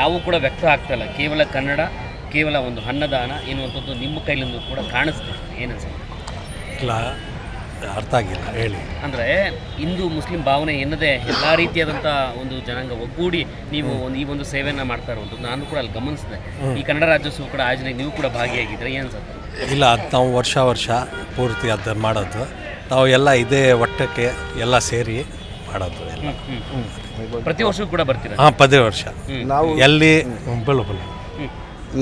ಯಾವೂ ಕೂಡ ವ್ಯಕ್ತ ಆಗ್ತಾ ಇಲ್ಲ. ಕೇವಲ ಕನ್ನಡ ಕೇವಲ ಒಂದು ಅನ್ನದಾನ ಎನ್ನುವಂಥದ್ದು ನಿಮ್ಮ ಕೈಲಿಂದ ಕೂಡ ಕಾಣಿಸ್ತಿದೆ ಏನನ್ಸುತ್ತೆ ಇಲ್ಲ ಅರ್ಥ ಆಗಿಲ್ಲ. ಹೇಳಿ. ಅಂದರೆ ಹಿಂದೂ ಮುಸ್ಲಿಂ ಭಾವನೆ ಎನ್ನದೇ ಎಲ್ಲ ರೀತಿಯಾದಂಥ ಒಂದು ಜನಾಂಗ ಒಗ್ಗೂಡಿ ನೀವು ಒಂದು ಈ ಒಂದು ಸೇವೆಯನ್ನು ಮಾಡ್ತಾ ಇರುವಂಥದ್ದು. ನಾನು ಕೂಡ ಅಲ್ಲಿ ಗಮನಿಸಿದೆ. ಈ ಕನ್ನಡ ರಾಜ್ಯೋತ್ಸವ ಕೂಡ ಆಯೋಜನೆ ನೀವು ಕೂಡ ಭಾಗಿಯಾಗಿದ್ದರೆ ಏನು ಅನ್ಸುತ್ತೆ? ಇಲ್ಲ ಅದು ನಾವು ವರ್ಷ ವರ್ಷ ಪೂರ್ತಿ ಅದು ಮಾಡೋದು. ನಾವು ಎಲ್ಲ ಇದೇ ಒಟ್ಟಕ್ಕೆ ಎಲ್ಲ ಸೇರಿ ಮಾಡೋದು ಎಲ್ಲ. ಪ್ರತಿ ವರ್ಷವೂ ಕೂಡ ಬರ್ತೀರಾ? ಹಾಂ ಪದೇ ವರ್ಷ. ನಾವು ಎಲ್ಲಿ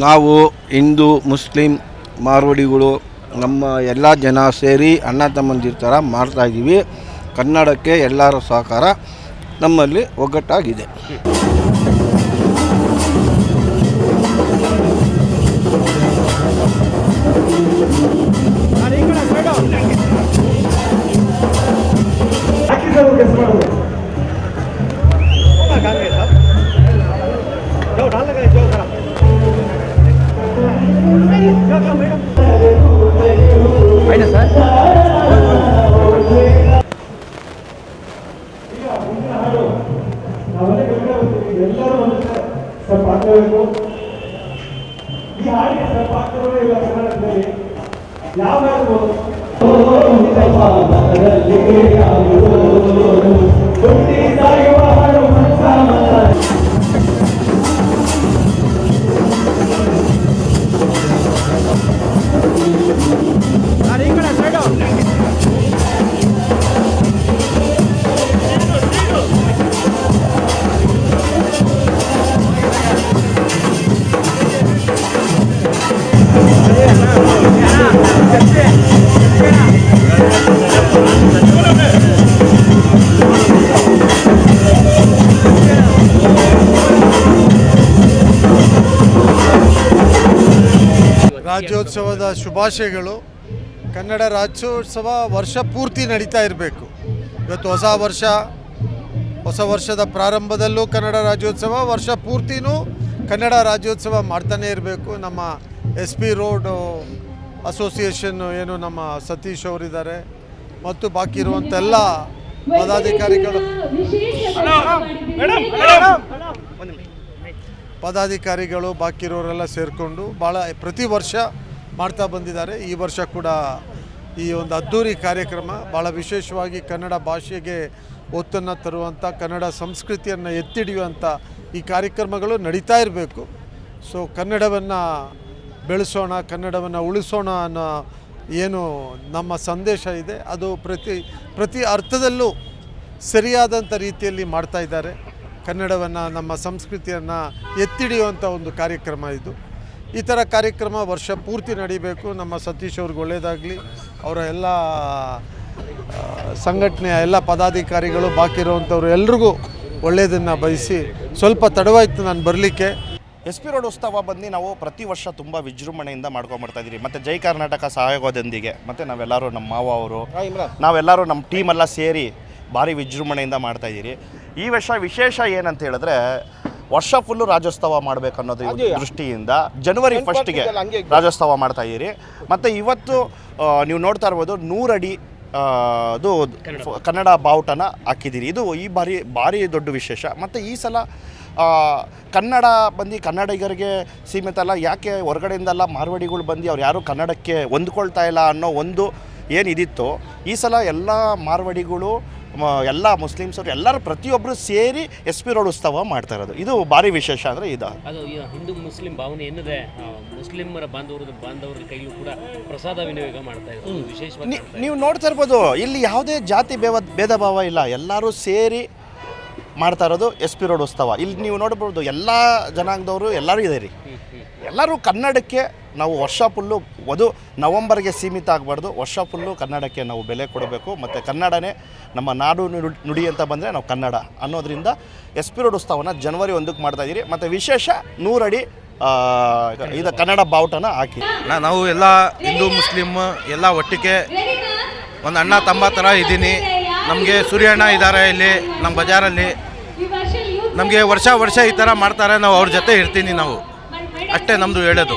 ನಾವು ಹಿಂದೂ ಮುಸ್ಲಿಂ ಮಾರ್ವಾಡಿಗಳು ನಮ್ಮ ಎಲ್ಲ ಜನ ಸೇರಿ ಅಣ್ಣ ತಮ್ಮಂದಿರ ಥರ ಮಾಡ್ತಾಯಿದ್ದೀವಿ ಕನ್ನಡಕ್ಕೆ ಎಲ್ಲರ ಸಹಕಾರ ನಮ್ಮಲ್ಲಿ ಒಗ್ಗಟ್ಟಾಗಿದೆ. ಆಯ್ತಾ ಸರ್? ಸ್ವಲ್ಪ ಹಾಕಬೇಕು. ಈ ಹಾಡಿಗೆ ಸ್ವಲ್ಪ ಹಾಕಿದ್ರೆ ಇಲ್ಲ ಕನ್ನಡದಲ್ಲಿ ಯಾವ ಹಾಡ್ಬೋದು ರಾಜ್ಯೋತ್ಸವದ ಶುಭಾಶಯಗಳು. ಕನ್ನಡ ರಾಜ್ಯೋತ್ಸವ ವರ್ಷ ಪೂರ್ತಿ ನಡೀತಾ ಇರಬೇಕು. ಇವತ್ತು ಹೊಸ ವರ್ಷ, ಹೊಸ ವರ್ಷದ ಪ್ರಾರಂಭದಲ್ಲೂ ಕನ್ನಡ ರಾಜ್ಯೋತ್ಸವ ವರ್ಷ ಪೂರ್ತಿನೂ ಕನ್ನಡ ರಾಜ್ಯೋತ್ಸವ ಮಾಡ್ತಾನೇ ಇರಬೇಕು. ನಮ್ಮ ಎಸ್ ಪಿ ರೋಡ್ ಅಸೋಸಿಯೇಷನ್ ಏನು ನಮ್ಮ ಸತೀಶ್ ಅವರಿದ್ದಾರೆ. ಮತ್ತು ಬಾಕಿ ಇರುವಂಥ ಎಲ್ಲ ಪದಾಧಿಕಾರಿಗಳು ಪದಾಧಿಕಾರಿಗಳು ಬಾಕಿ ಇರೋರೆಲ್ಲ ಸೇರಿಕೊಂಡು ಭಾಳ ಪ್ರತಿ ವರ್ಷ ಮಾಡ್ತಾ ಬಂದಿದ್ದಾರೆ. ಈ ವರ್ಷ ಕೂಡ ಈ ಒಂದು ಅದ್ಧೂರಿ ಕಾರ್ಯಕ್ರಮ ಭಾಳ ವಿಶೇಷವಾಗಿ ಕನ್ನಡ ಭಾಷೆಗೆ ಒತ್ತನ್ನು ತರುವಂಥ, ಕನ್ನಡ ಸಂಸ್ಕೃತಿಯನ್ನು ಎತ್ತಿಡಿಯುವಂಥ ಈ ಕಾರ್ಯಕ್ರಮಗಳು ನಡೀತಾ ಇರಬೇಕು. ಸೊ, ಕನ್ನಡವನ್ನು ಬೆಳೆಸೋಣ, ಕನ್ನಡವನ್ನು ಉಳಿಸೋಣ ಅನ್ನೋ ಏನು ನಮ್ಮ ಸಂದೇಶ ಇದೆ. ಅದು ಪ್ರತಿ ಪ್ರತಿ ಅರ್ಥದಲ್ಲೂ ಸರಿಯಾದಂಥ ರೀತಿಯಲ್ಲಿ ಮಾಡ್ತಾ ಇದ್ದಾರೆ. ಕನ್ನಡವನ್ನು ನಮ್ಮ ಸಂಸ್ಕೃತಿಯನ್ನು ಎತ್ತಿಡಿಯುವಂಥ ಒಂದು ಕಾರ್ಯಕ್ರಮ ಇದು. ಈ ಥರ ಕಾರ್ಯಕ್ರಮ ವರ್ಷ ಪೂರ್ತಿ ನಡಿಬೇಕು. ನಮ್ಮ ಸತೀಶ್ ಅವ್ರಿಗೆ ಒಳ್ಳೆಯದಾಗಲಿ ಅವರ ಎಲ್ಲ ಸಂಘಟನೆಯ ಎಲ್ಲ ಪದಾಧಿಕಾರಿಗಳು ಬಾಕಿ ಇರುವಂಥವ್ರು ಎಲ್ರಿಗೂ ಒಳ್ಳೆಯದನ್ನು ಬಯಸಿ ಸ್ವಲ್ಪ ತಡವಾಯಿತು ನಾನು ಬರಲಿಕ್ಕೆ. ಎಸ್ ಪಿ ರೋಡ್ ಉತ್ಸವ ಬಂದು ನಾವು ಪ್ರತಿ ವರ್ಷ ತುಂಬ ವಿಜೃಂಭಣೆಯಿಂದ ಮಾಡ್ಕೊಂಬರ್ತಾ ಇದ್ದೀವಿ ಮತ್ತು ಜೈ ಕರ್ನಾಟಕ ಸಹಯೋಗದೊಂದಿಗೆ. ಮತ್ತು ನಾವೆಲ್ಲರೂ ನಮ್ಮ ಮಾವ ಅವರು ನಾವೆಲ್ಲರೂ ನಮ್ಮ ಟೀಮೆಲ್ಲ ಸೇರಿ ಭಾರಿ ವಿಜೃಂಭಣೆಯಿಂದ ಮಾಡ್ತಾ ಇದ್ದೀರಿ ಈ ವರ್ಷ ವಿಶೇಷ ಏನಂತ ಹೇಳಿದ್ರೆ ವರ್ಷ ಫುಲ್ಲು ರಾಜ್ಯೋತ್ಸವ ಮಾಡಬೇಕು ಅನ್ನೋದು ದೃಷ್ಟಿಯಿಂದ ಜನವರಿ ಫಸ್ಟ್ಗೆ ರಾಜ್ಯೋತ್ಸವ ಮಾಡ್ತಾ ಇದ್ದೀರಿ. ಮತ್ತು ಇವತ್ತು ನೀವು ನೋಡ್ತಾ ಇರ್ಬೋದು ನೂರಡಿ ಅದು ಕನ್ನಡ ಬಾವುಟನ ಹಾಕಿದ್ದೀರಿ. ಇದು ಈ ಬಾರಿ ಭಾರಿ ದೊಡ್ಡ ವಿಶೇಷ. ಮತ್ತು ಈ ಸಲ ಕನ್ನಡ ಬಂದು ಕನ್ನಡಿಗರಿಗೆ ಸೀಮಿತ ಅಲ್ಲ ಯಾಕೆ ಹೊರಗಡೆಯಿಂದಲ್ಲ ಮಾರ್ವಾಡಿಗಳು ಬಂದು ಅವ್ರು ಯಾರೂ ಕನ್ನಡಕ್ಕೆ ಹೊಂದ್ಕೊಳ್ತಾ ಇಲ್ಲ ಅನ್ನೋ ಒಂದು ಏನಿದಿತ್ತು ಈ ಸಲ ಎಲ್ಲ ಮಾರ್ವಾಡಿಗಳು ಎಲ್ಲ ಮುಸ್ಲಿಮ್ಸರು ಎಲ್ಲರೂ ಪ್ರತಿಯೊಬ್ಬರು ಸೇರಿ ಎಸ್ ಪಿ ರೋಡ್ ಉತ್ಸವ ಮಾಡ್ತಾ ಇರೋದು. ಇದು ಭಾರಿ ವಿಶೇಷ ಅಂದರೆ ಇದು. ಅದು ಈ ಹಿಂದೂ ಮುಸ್ಲಿಂ ಭಾವನೆ ಏನಿದೆ ಆ, ಮುಸ್ಲಿಮರ ಬಾಂಧವರ ಬಾಂಧವರ ಕೈಲೂ ಕೂಡ ಪ್ರಸಾದ ವಿನಿಯೋಗ ಮಾಡ್ತಾ ಇದ್ದಾರೆ ಅದು ವಿಶೇಷವಾಗಿ ನಿ- ನೀವು ನೋಡ್ತಾ ಇರ್ಬೋದು ಇಲ್ಲಿ ಯಾವುದೇ ಜಾತಿ ಭೇದ ಭಾವ ಇಲ್ಲ. ಎಲ್ಲರೂ ಸೇರಿ ಮಾಡ್ತಾ ಇರೋದು ಎಸ್ ಪಿ ರೋಡ್ ಉತ್ಸವ. ಇಲ್ಲಿ ನೀವು ನೋಡ್ಬೋದು ಎಲ್ಲ ಜನಾಂಗದವರು ಎಲ್ಲರೂ ಇದೆ ರೀ ಎಲ್ಲರೂ ಕನ್ನಡಕ್ಕೆ ನಾವು ವರ್ಷ ಫುಲ್ಲು ವಧು ನವಂಬರ್ಗೆ ಸೀಮಿತ ಆಗಬಾರ್ದು. ವರ್ಷ ಫುಲ್ಲು ಕನ್ನಡಕ್ಕೆ ನಾವು ಬೆಲೆ ಕೊಡಬೇಕು. ಮತ್ತು ಕನ್ನಡನೇ ನಮ್ಮ ನಾಡು ನುಡಿ ಅಂತ ಬಂದರೆ ನಾವು ಕನ್ನಡ ಅನ್ನೋದರಿಂದ ಎಸ್ ಪಿ ರೋಡ್ ಉತ್ಸವನ ಜನವರಿ ಒಂದಕ್ಕೆ ಮಾಡ್ತಾ ಇದ್ದೀರಿ ಮತ್ತು ವಿಶೇಷ ನೂರಡಿ ಇದು ಕನ್ನಡ ಬಾವುಟನ ಹಾಕಿ. ನಾವು ಎಲ್ಲ ಹಿಂದೂ ಮುಸ್ಲಿಮ್ ಎಲ್ಲ ಒಟ್ಟಿಗೆ ಒಂದು ಅಣ್ಣ, ತಮ್ಮ ಥರ ಇದ್ದೀನಿ. ನಮಗೆ ಸೂರ್ಯಣ್ಣ ಇದ್ದಾರೆ ಇಲ್ಲಿ ನಮ್ಮ ಬಜಾರಲ್ಲಿ. ನಮಗೆ ವರ್ಷ ವರ್ಷ ಈ ಥರ ಮಾಡ್ತಾರೆ. ನಾವು ಅವ್ರ ಜೊತೆ ಇರ್ತೀನಿ ನಾವು. ಅಷ್ಟೇ ನಮ್ಮದು ಹೇಳೋದು.